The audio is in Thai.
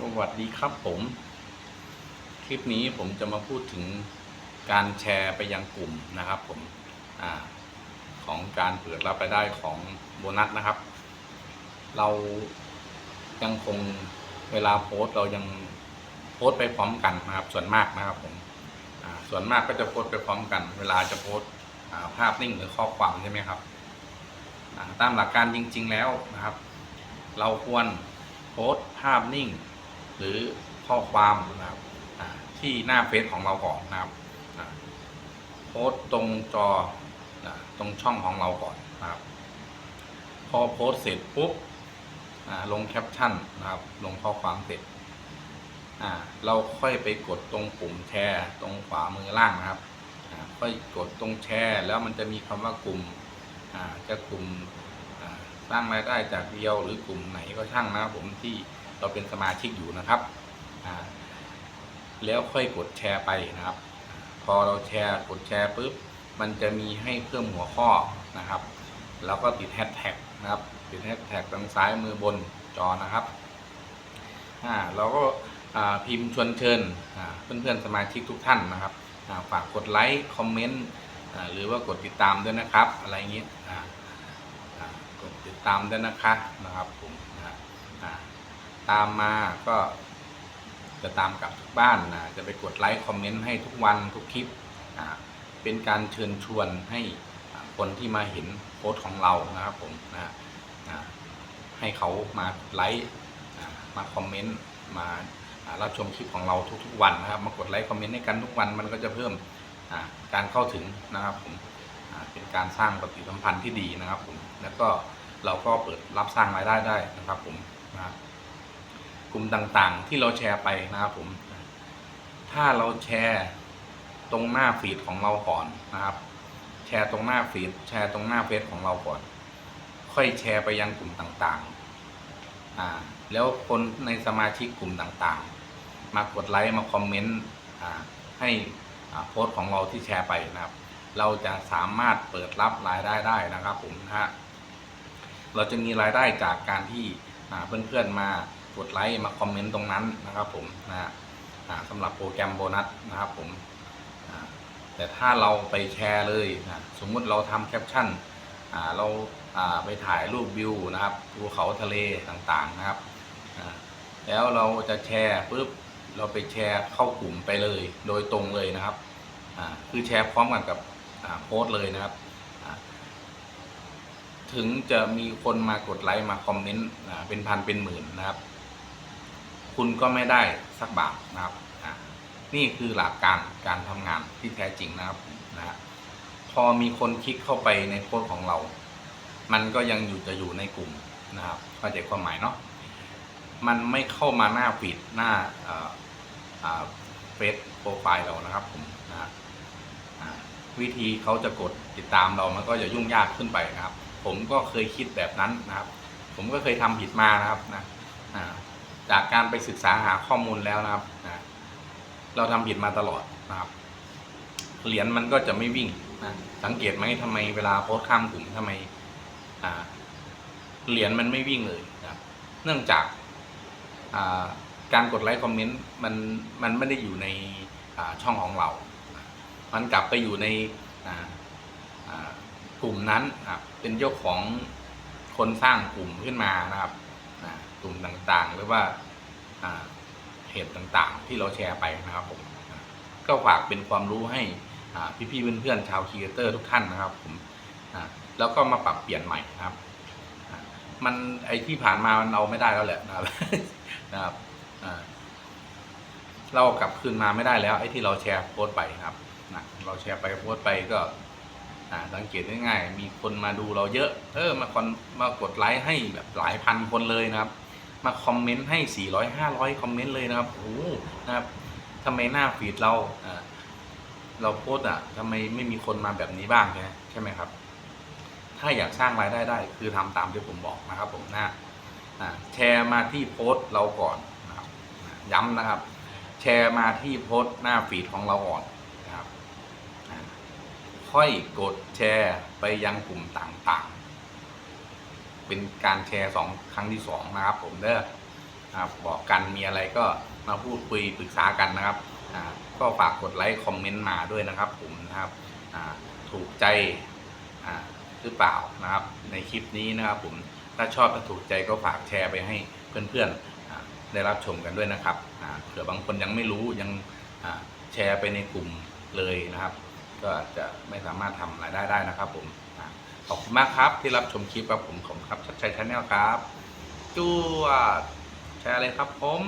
สวัสดีครับผม คลิปนี้ผมจะมาพูดถึงการแชร์ไปยังกลุ่มนะครับผมอของการเปิดรับรายได้ของโบนัสนะครับ เรายังคงเวลาโพสเรายังโพสไปพร้อมกันนะครับ ส่วนมากนะครับผมส่วนมากก็จะโพสไปพร้อมกัน เวลาจะโพสภาพนิ่งหรือข้อความใช่ไหมครับตามหลักการจริง ๆ แล้วนะครับ เราควรโพสภาพนิ่ง หรือข้อความนะครับที่หน้าเฟซของเราก่อนนะครับโพสต์ตรงจอตรงช่องของเราก่อนนะครับ พอโพสต์เสร็จปุ๊บลงแคปชั่นนะครับ ลงข้อความเสร็จเราค่อยไปกดตรงปุ่มแชร์ตรงขวามือล่างนะครับค่อยกดตรงแชร์ แล้วมันจะมีคำว่ากลุ่มจะกลุ่มสร้างรายได้จากเดียวหรือกลุ่มไหนก็ช่างนะครับผมที่ เราเป็นสมาชิกอยู่นะครับแล้วค่อยกดแชร์ไปนะครับ พอเราแชร์กดแชร์ปุ๊บมันจะมีให้เพิ่มหัวข้อนะครับ แล้วก็ติดแฮชแท็กนะครับ ติดแฮชแท็กทางซ้ายมือบนจอนะครับอ่าเราก็พิมพ์ชวนเชิญอ่าเพื่อนๆสมาชิกทุกท่านนะครับฝากกดไลค์คอมเมนต์หรือว่ากดติดตามด้วยนะครับ อะไรเงี้ยอ่าอ่ากดติดตามด้วยนะคะนะครับผมนะ ตามมาก็จะตามกลับทุกบ้านนะจะไปกดไลค์คอมเมนต์ให้ทุกวันทุกคลิปอ่าเป็นการเชิญชวนให้คนที่มาเห็นโพสต์ของเรานะครับผมนะนะให้เขามาไลค์มาคอมเมนต์มารับชมคลิปของเราทุกๆ วันนะครับ มากดไลค์คอมเมนต์ให้กันทุกวันมันก็จะเพิ่มการเข้าถึงนะครับผมเป็นการสร้างปฏิสัมพันธ์ที่ดีนะครับผมแล้วก็เราก็เปิดรับสร้างรายได้ได้นะครับผมนะ กลุ่มต่างๆ ที่เราแชร์ไปนะครับผม ถ้าเราแชร์ตรงหน้าฟีดของเราก่อนนะครับ แชร์ตรงหน้าฟีดแชร์ตรงหน้าเฟซของเราก่อน ค่อยแชร์ไปยังกลุ่มต่างๆอ่าแล้วคนในสมาชิกกลุ่มต่างๆ มากดไลค์มาคอมเมนต์ให้โพสต์ของเราที่แชร์ไปนะครับ เราจะสามารถเปิดรับรายได้ได้นะครับผมนะฮะเราจะมีรายได้จากการที่เพื่อนๆมา กดไลค์มาคอมเมนต์ตรงนั้นนะครับผมนะฮะสำหรับโปรแกรมโบนัสนะครับผมแต่ถ้าเราไปแชร์เลยนะสมมุติเราทำแคปชั่นเราไปถ่ายรูปวิวนะครับภูเขาทะเลต่างๆนะครับ แล้วเราจะแชร์ปุ๊บเราไปแชร์เข้ากลุ่มไปเลยโดยตรงเลยนะครับคือแชร์พร้อมกันกับโพสต์เลยนะครับ ถึงจะมีคนมากดไลค์มาคอมเมนต์เป็นพันเป็นหมื่นนะครับ คุณก็ไม่ได้สักบาทนะครับนี่คือหลักการการทำงานที่แท้จริงนะครับนะฮะพอมีคนคลิกเข้าไปในโพสต์ของเรา มันก็ยังอยู่จะอยู่ในกลุ่มนะครับเข้าใจความหมายเนาะมันไม่เข้ามาหน้าฟีดหน้าเฟซโปรไฟล์เรานะครับผมนะวิธีเขาจะกดติดตามเรามันก็จะยุ่งยากขึ้นไปนะครับ ผมก็เคยคิดแบบนั้นนะครับ ผมก็เคยทำผิดมานะครับนะ จากการไปศึกษาหาข้อมูลแล้วนะครับนะเราทำผิดมาตลอดนะครับ เหรียญมันก็จะไม่วิ่งนะสังเกตไหมทำไมเวลาโพสข้ามกลุ่มทำไมเหรียญมันไม่วิ่งเลยนะครับ เนื่องจากการกดไลค์คอมเมนต์มันมันไม่ได้อยู่ในช่องของเรา มันกลับไปอยู่ในกลุ่มนั้นนะเป็นเจ้าของคนสร้างกลุ่มขึ้นมานะครับ ต่างๆ หรือว่าอ่าเพจต่างๆ ที่เราแชร์ไปนะครับผมก็ฝากเป็นความรู้ให้พี่ๆเพื่อนๆชาวคีเอเตอร์ทุกท่านนะครับผมแล้วก็มาปรับเปลี่ยนใหม่นะครับมันไอที่ผ่านมามันเอาไม่ได้แล้วแหละนะครับนะครับเรากลับคืนมาไม่ได้แล้วไอ้ที่เราแชร์โพสต์ไปครับนะเราแชร์ไปโพสต์ไปก็สังเกตง่ายๆมีคนมาดูเราเยอะ เออมาคนมากดไลค์ให้แบบหลายพันคนเลยนะครับ มาคอมเมนต์ให้ 400 500 คอมเมนต์เลยนะครับโอ้นะครับทำไมหน้าฟีดเราเราโพสต์อะทำไมไม่มีคนมาแบบนี้บ้างใช่ไหมใช่ไหมครับ ถ้าอยากสร้างรายได้ได้ คือทำตามที่ผมบอกนะครับ ผมนะอ่าแชร์มาที่โพสต์เราก่อนนะครับย้ำนะครับ แชร์มาที่โพสต์หน้าฟีดของเราก่อนนะครับอ่าค่อยกดแชร์ไปยังกลุ่มต่างๆ เป็นการแชร์สองครั้งที่สองนะครับ ผมเด้อนะครับบอกกันมีอะไรก็มาพูดคุยปรึกษากันนะครับอ่าก็ฝากกดไลค์คอมเมนต์มาด้วยนะครับ ผมนะครับอ่าถูกใจอ่าหรือเปล่านะครับ ในคลิปนี้นะครับ ผมถ้าชอบถ้าถูกใจก็ฝากแชร์ไปให้เพื่อนๆได้รับชมกันด้วยนะครับเผื่อบางคนยังไม่รู้ยังแชร์ไปในกลุ่มเลยนะครับ ก็อาจจะไม่สามารถทำรายได้ได้นะครับผมขอบคุณมากครับที่รับชมคลิปครับผมของครับชัดชัยชาแนลครับจ้วแชร์เลยครับผม